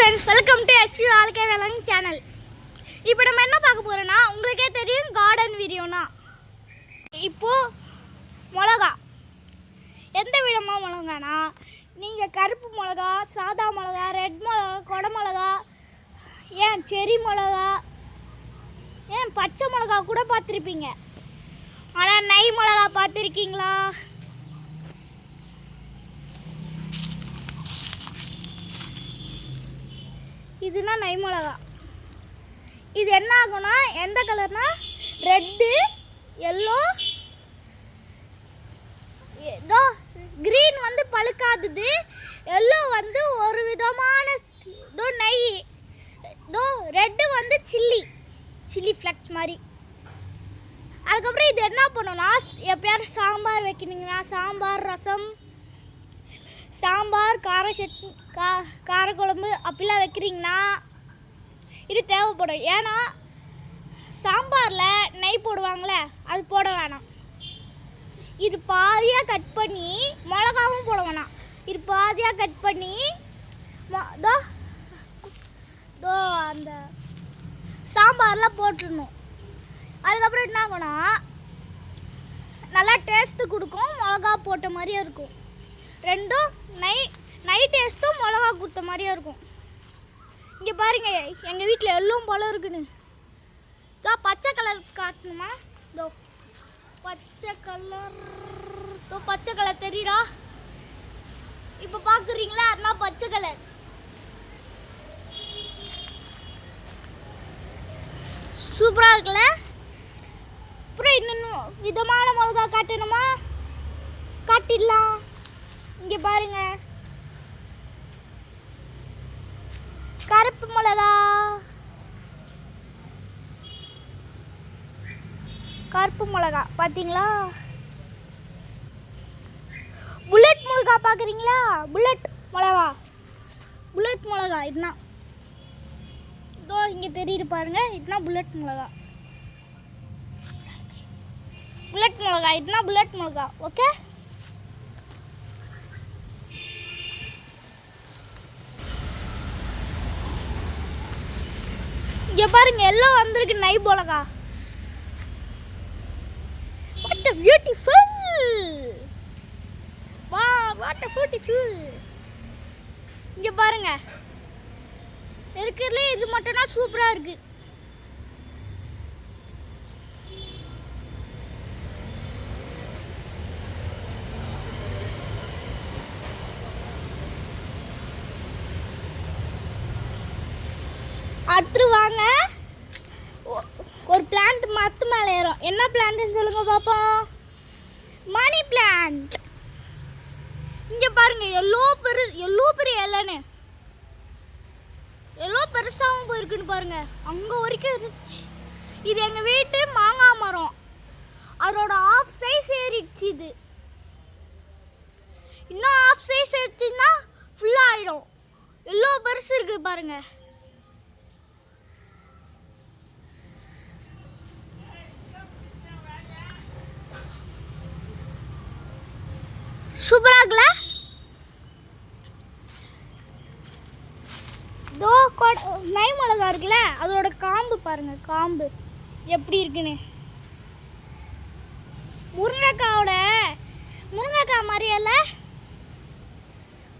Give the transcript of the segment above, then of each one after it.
Friends welcome to SU வாழ்க்கை வேளாண் channel இப்போ நம்ம என்ன பார்க்க போகிறோன்னா உங்களுக்கே தெரியும் கார்டன் வீடியோனா இப்போது மிளகா. எந்த விதமாக மிளகானா? நீங்கள் கருப்பு மிளகா சாதா மிளகா ரெட் மிளகா கொடை மிளகா ஏன் செரி மிளகா ஏன் பச்சை மிளகா கூட பார்த்துருப்பீங்க. ஆனால் நெய் மிளகா பார்த்துருக்கீங்களா? இதுனா நெய் மிளகா இது என்ன ஆகும்னா எந்த கலர்னா ரெட்டு எல்லோ ஏதோ க்ரீன் வந்து பழுக்காதது. எல்லோ வந்து ஒரு விதமான இதோ நெய். இதோ ரெட்டு வந்து சில்லி சில்லி ஃப்ளக்ஸ் மாதிரி. அதுக்கப்புறம் இது என்ன பண்ணுன்னா எப்பயாரும் சாம்பார் வைக்கணுங்கன்னா சாம்பார் ரசம் சாம்பார் கார செட் கா காரக்குழம்பு அப்படிலாம் வைக்கிறீங்கன்னா இது தேவைப்படும். ஏன்னா சாம்பாரில் நெய் போடுவாங்களே அது போட வேணாம். இது பாதியாக கட் பண்ணி மிளகாவும் போட வேணாம். இது பாதியாக கட் பண்ணி மொ- தோ தோ அந்த சாம்பார்லாம் போட்டுடணும். அதுக்கப்புறம் என்ன ஆகும்னா நல்லா டேஸ்ட்டு கொடுக்கும் மிளகா போட்ட மாதிரியே இருக்கும். ரெண்டும் நை நைட் டேஸ்ட்டும் மிளகா கொடுத்த மாதிரியே இருக்கும். இங்கே பாருங்க எங்கள் வீட்டில் எல்லாம் பழம் இருக்குன்னு. இதோ பச்சை கலர் காட்டணுமா? இதோ. பச்சை கலர் இதோ பச்சை கலர் தெரியுதா? இப்போ பார்க்குறீங்களா அதான் பச்சை கலர் சூப்பராக இருக்குல்ல? அப்புறம் இன்னும் விதமான மிளகா காட்டணுமா? காட்டிடலாம். இங்கே பாருங்க. கருப்பு மிளகா. கருப்பு மிளகா பார்த்தீங்களா புல்லட் மிளகா பார்க்குறீங்களா புல்லட் மிளகா. புல்லட் மிளகா இதுனா இதோ இங்கே தெரியுது பாருங்க இதுனா புல்லட் மிளகா. புல்லட் மிளகா இதுனா புல்லட் மிளகா ஓகே இங்க பாருங்க எல்லாம் வந்திருக்கு நை போலக்கா. வாட் அ பியூட்டிஃபுல் வா வாட் அ பியூட்டிஃபுல் இங்க பாருங்க. இருக்கிறதுலே இது மட்டும்தான் சூப்பராக இருக்குது அடுத்து வாங்க ஒரு பிளான்ட் மத்து மேலே ஏறும். என்ன பிளான்ட்னு சொல்லுங்க பாப்போம். மணி பிளான்ட் இங்க பாருங்க எல்லோ பெரு எல்லோ பெரிய இலைன்னு. எல்லோ பெருசாகவும் போயிருக்குன்னு பாருங்க. அங்க வரைக்கும் இருந்துச்சு. இது எங்க வீட்டு மாங்காய் மரம். அதோட ஆஃப் சைஸ் ஏறிடுச்சு இது. இன்னும் ஆஃப் சைஸ் ஏறிச்சுன்னா ஃபுல்லாக ஆயிடும். எல்லோ பெருசு இருக்கு பாருங்கள் சூப்பராக இருக்குல்ல? தோ கொட- நெய் மிளகா இருக்குல்ல அதோட காம்பு பாருங்க காம்பு. எப்படி இருக்குன்னு? முருங்கைக்காவோட முருங்கைக்காய் மாதிரி இல்லை?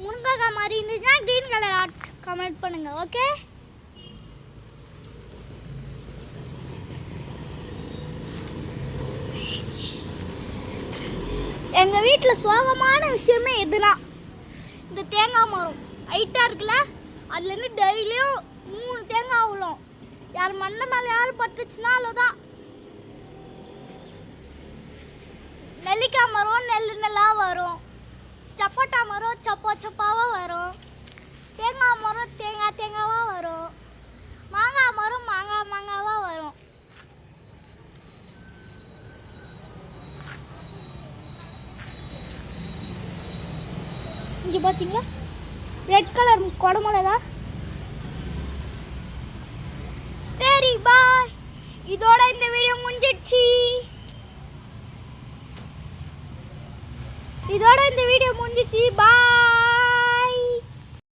முருங்கைக்காய் மாதிரி இருந்துச்சுன்னா க்ரீன் கலர் ஆட் கமெண்ட் பண்ணுங்க ஓகே எங்கள் வீட்டில் சோகமான விஷயமே எதுனா இந்த தேங்காய் மரம். ஹைட்டாக இருக்குல்ல அதுலேருந்து டெய்லியும் மூணு தேங்காய் விழும் யார் மண்ணை மேலே யார் பட்டுச்சுன்னா அவ்வளோதான் நெல்லிக்காய் மரம் நெல் நெல்லாக வரும். சப்போட்டா மரம் சப்பா சப்பாவாக வரும். தேங்காய் மரம் தேங்காய் தேங்காவாக வரும் மாங்காய் மரம் மாங்காய் மாங்காவாக வரும் இங்கே பார்த்தீங்களா ரெட் கலர் கொடை சரி பாய் இதோட இந்த வீடியோ முடிஞ்சிடுச்சு. இதோட இந்த வீடியோ முடிஞ்சிச்சு பாய்